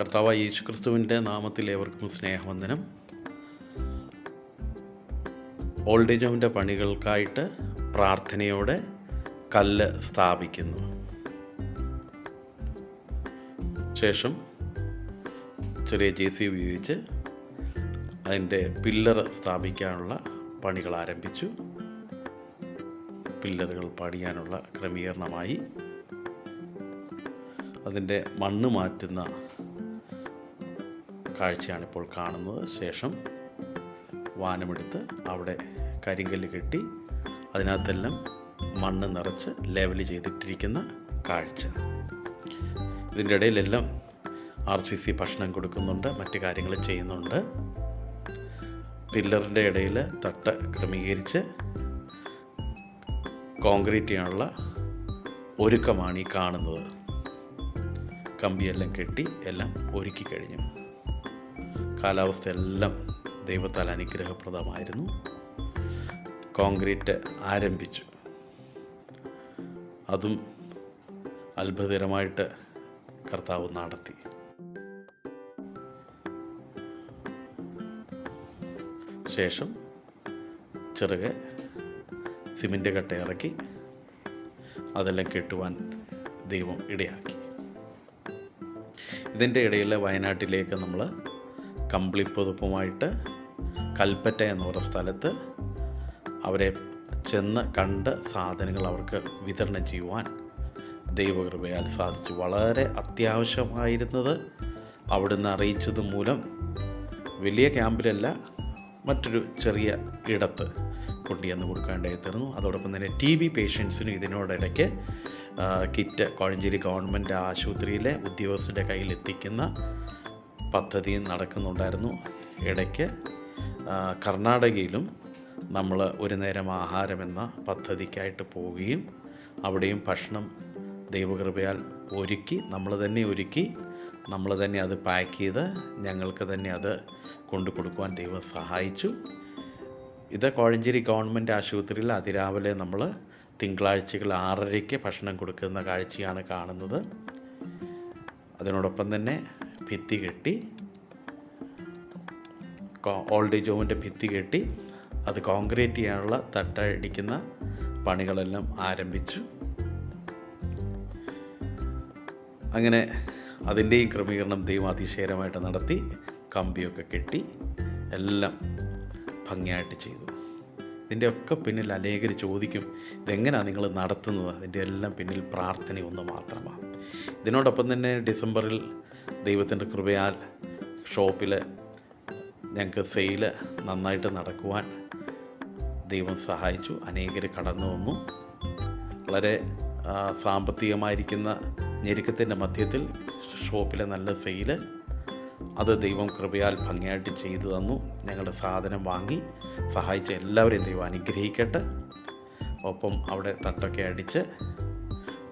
കർത്താവായ യേശു ക്രിസ്തുവിന്റെ നാമത്തിൽ ഏവർക്കും സ്നേഹവന്ദനം. ഓൾഡ് ഏജ് ഹോമിന്റെ പണികൾക്കായിട്ട് പ്രാർത്ഥനയോടെ കല്ല് സ്ഥാപിക്കുന്നു. ശേഷം ചെറിയ ജെ സി ഉപയോഗിച്ച് അതിന്റെ പില്ലർ സ്ഥാപിക്കാനുള്ള പണികൾ ആരംഭിച്ചു. പില്ലറുകൾ പണിയാനുള്ള ക്രമീകരണമായി. അതിന്റെ മണ്ണ് മാറ്റുന്ന കാഴ്ചയാണ് ഇപ്പോൾ കാണുന്നത്. ശേഷം വാനമെടുത്ത് അവിടെ കരിങ്കല്ല് കെട്ടി അതിനകത്തെല്ലാം മണ്ണ് നിറച്ച് ലെവൽ ചെയ്തിട്ടിരിക്കുന്ന കാഴ്ച. ഇതിന്റെ ഇടയിലെല്ലാം ആർ സി സി ഭക്ഷണം കൊടുക്കുന്നുണ്ട് മറ്റു കാര്യങ്ങൾ ചെയ്യുന്നുണ്ട്. പില്ലറിന്റെ ഇടയിൽ തട്ട് ക്രമീകരിച്ച് കോൺക്രീറ്റ് ചെയ്യാനുള്ള ഒരുക്കമാണ് ഈ കാണുന്നത്. കമ്പിയെല്ലാം കെട്ടി എല്ലാം ഒരുക്കി കഴിഞ്ഞു. കാലാവസ്ഥ എല്ലാം ദൈവത്താൽ അനുഗ്രഹപ്രദമായിരുന്നു. കോൺക്രീറ്റ് ആരംഭിച്ചു. അതും അത്ഭുതകരമായിട്ട് കർത്താവ് നടത്തി. ശേഷം ചെറുകെ സിമെന്റ് കട്ട ഇറക്കി അതെല്ലാം കെട്ടുവാൻ ദൈവം ഇടയാക്കി. ഇതിന്റെ ഇടയിൽ വയനാട്ടിലേക്ക് നമ്മൾ കമ്പിളിപ്പുതുപ്പുമായിട്ട് കൽപ്പറ്റ എന്ന് പറയുന്ന സ്ഥലത്ത് അവരെ ചെന്ന് കണ്ട് സാധനങ്ങൾ അവർക്ക് വിതരണം ചെയ്യുവാൻ ദൈവകൃപയാൽ സാധിച്ചു. വളരെ അത്യാവശ്യമായിരുന്നത് അവിടുന്ന് അറിയിച്ചത് മൂലം വലിയ ക്യാമ്പിലല്ല മറ്റൊരു ചെറിയ ഇടത്ത് കൊണ്ടുചെന്ന് കൊടുക്കാണ്ടായി തീർന്നു. അതോടൊപ്പം തന്നെ ടി ബി പേഷ്യൻസിനും ഇതിനോടിടയ്ക്ക് കിറ്റ് കോഴഞ്ചേരി ഗവൺമെന്റ് ആശുപത്രിയിലെ ഉദ്യോഗസ്ഥരുടെ കയ്യിൽ എത്തിക്കുന്ന പദ്ധതിയും നടക്കുന്നുണ്ടായിരുന്നു. ഇടയ്ക്ക് കർണാടകയിലും നമ്മൾ ഒരു നേരം ആഹാരം എന്ന പദ്ധതിക്കായിട്ട് പോവുകയും അവിടെയും ഭക്ഷണം ദൈവകൃപയാൽ ഒരുക്കി നമ്മൾ തന്നെ ഒരുക്കി നമ്മൾ തന്നെ അത് പാക്ക് ചെയ്ത് ഞങ്ങൾക്ക് തന്നെ അത് കൊണ്ടു കൊടുക്കുവാൻ ദൈവം സഹായിച്ചു. ഇത് കോഴഞ്ചേരി ഗവൺമെന്റ് ആശുപത്രിയിൽ അതിരാവിലെ നമ്മൾ തിങ്കളാഴ്ചകൾ ആറരയ്ക്ക് ഭക്ഷണം കൊടുക്കുന്ന കാഴ്ചയാണ് കാണുന്നത്. അതിനോടൊപ്പം തന്നെ ഭിത്തി കെട്ടി ഓൾഡ് ഏജ് ഹോമിന്റെ ഭിത്തി കെട്ടി അത് കോൺക്രീറ്റ് ചെയ്യാനുള്ള തട്ടടിക്കുന്ന പണികളെല്ലാം ആരംഭിച്ചു. അങ്ങനെ അതിന്റെയും ക്രമീകരണം ദൈവം അതിശയകരമായിട്ട് നടത്തി കമ്പിയൊക്കെ കെട്ടി എല്ലാം ഭംഗിയായിട്ട് ചെയ്തു. ഇതിന്റെ ഒക്കെ പിന്നിൽ അനേകർ ചോദിക്കും ഇതെങ്ങനെയാണ് നിങ്ങൾ നടത്തുന്നത്? അതിന്റെ എല്ലാം പിന്നിൽ പ്രാർത്ഥനയൊന്ന് മാത്രമാണ് ഇതിനോടൊപ്പം തന്നെ ഡിസംബറിൽ ദൈവത്തിന്റെ കൃപയാൽ ഷോപ്പിൽ ഞങ്ങൾക്ക് സെയിൽ നന്നായിട്ട് നടക്കുവാൻ ദൈവം സഹായിച്ചു. അനേകർ കടന്നു വന്നു. വളരെ സാമ്പത്തികമായിരിക്കുന്ന ഞെരുക്കത്തിന്റെ മധ്യത്തിൽ ഷോപ്പിലെ നല്ല സെയിൽ അത് ദൈവം കൃപയാൽ ഭംഗിയായിട്ട് ചെയ്തു തന്നു. ഞങ്ങളുടെ സാധനം വാങ്ങി സഹായിച്ച എല്ലാവരെയും ദൈവം അനുഗ്രഹിക്കട്ടെ. ഒപ്പം അവിടെ തട്ടൊക്കെ അടിച്ച്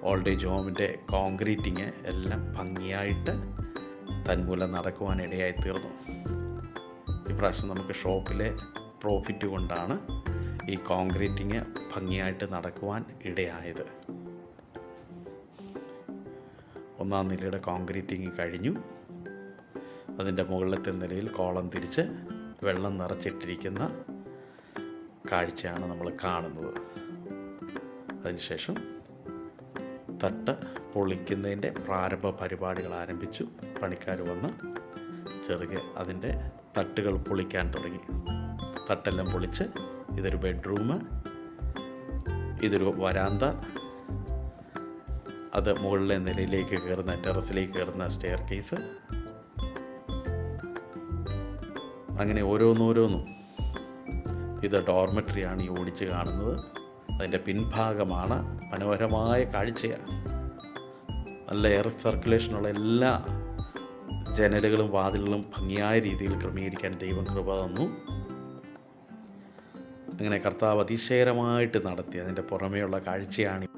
ഓൾഡ് ഹോമിന്റെ കോൺക്രീറ്റിങ് എല്ലാം ഭംഗിയായിട്ട് തന്മൂലം നടക്കുവാൻ ഇടയായി തീർന്നു ഇപ്രാവശ്യം നമുക്ക് ഷോപ്പിലെ പ്രോഫിറ്റ് കൊണ്ടാണ് ഈ കോൺക്രീറ്റിങ് ഭംഗിയായിട്ട് നടക്കുവാൻ ഇടയായത്. ഒന്നാം നിലയുടെ കോൺക്രീറ്റിങ് കഴിഞ്ഞു. അതിന്റെ മുകളിലത്തെ നിലയിൽ കോളം തിരിച്ച് വെള്ളം നിറച്ചിട്ടിരിക്കുന്ന കാഴ്ചയാണ് നമ്മൾ കാണുന്നത്. അതിനുശേഷം തട്ട് പൊളിക്കുന്നതിന്റെ പ്രാരംഭ പരിപാടികൾ ആരംഭിച്ചു. പണിക്കാർ വന്ന് ചെറുകെ അതിന്റെ തട്ടുകൾ പൊളിക്കാൻ തുടങ്ങി. തട്ടെല്ലാം പൊളിച്ച് ഇതൊരു ബെഡ്റൂം ഇതൊരു വരാന്ത അത് മുകളിലെ നിലയിലേക്ക് കയറുന്ന ടെറസിലേക്ക് കയറുന്ന സ്റ്റെയർ കേസ് അങ്ങനെ ഓരോന്നോരോന്നും ഇത് ഡോർമെട്രിയാണ് ഈ ഓടിച്ച് കാണുന്നത്. അതിന്റെ പിൻഭാഗമാണ് മനോഹരമായ കാഴ്ചയാണ്. നല്ല എയർ സർക്കുലേഷനുള്ള എല്ലാ ജനലുകളും വാതിലുകളും ഭംഗിയായ രീതിയിൽ ക്രമീകരിക്കാൻ ദൈവം കൃപ തന്നു. അങ്ങനെ കർത്താവ് അതിശയകരമായിട്ട് നടത്തി അതിന്റെ പുറമേയുള്ള കാഴ്ചയാണ്